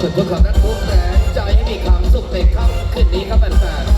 จุดพวกเขานั้นทุกแสงใจให้มีความสุขในค่ำคืนนี้ครับแฟน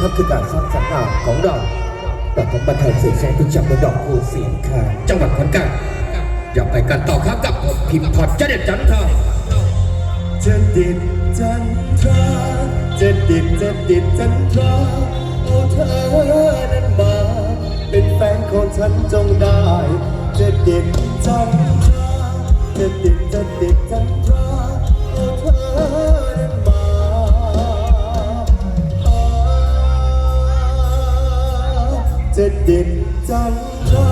ครับคือการสร้างสรรค์งานของเราแต่ของบันเทิงเสียงแสงทุกจังหวัดดอกคูเสียงคาจังหวัดขอนแก่นอย่าไปกันต่อครับกับผมพิมพ์พอดเจเด็ดจันทราจะดิดจันทราจะดิดจะดิดจันทราเอาเธอนั้นมา เป็นแฟนของฉันจงได้ จะดิดจันทราจะดิดจะดิดจันทรา จะดิดจันทรา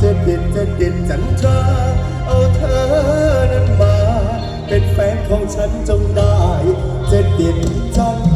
จะดิดจะดิดจันทราเอาเธอนั้นมา เป็นแฟนของฉันจงได้ จะเด็ดจันทรา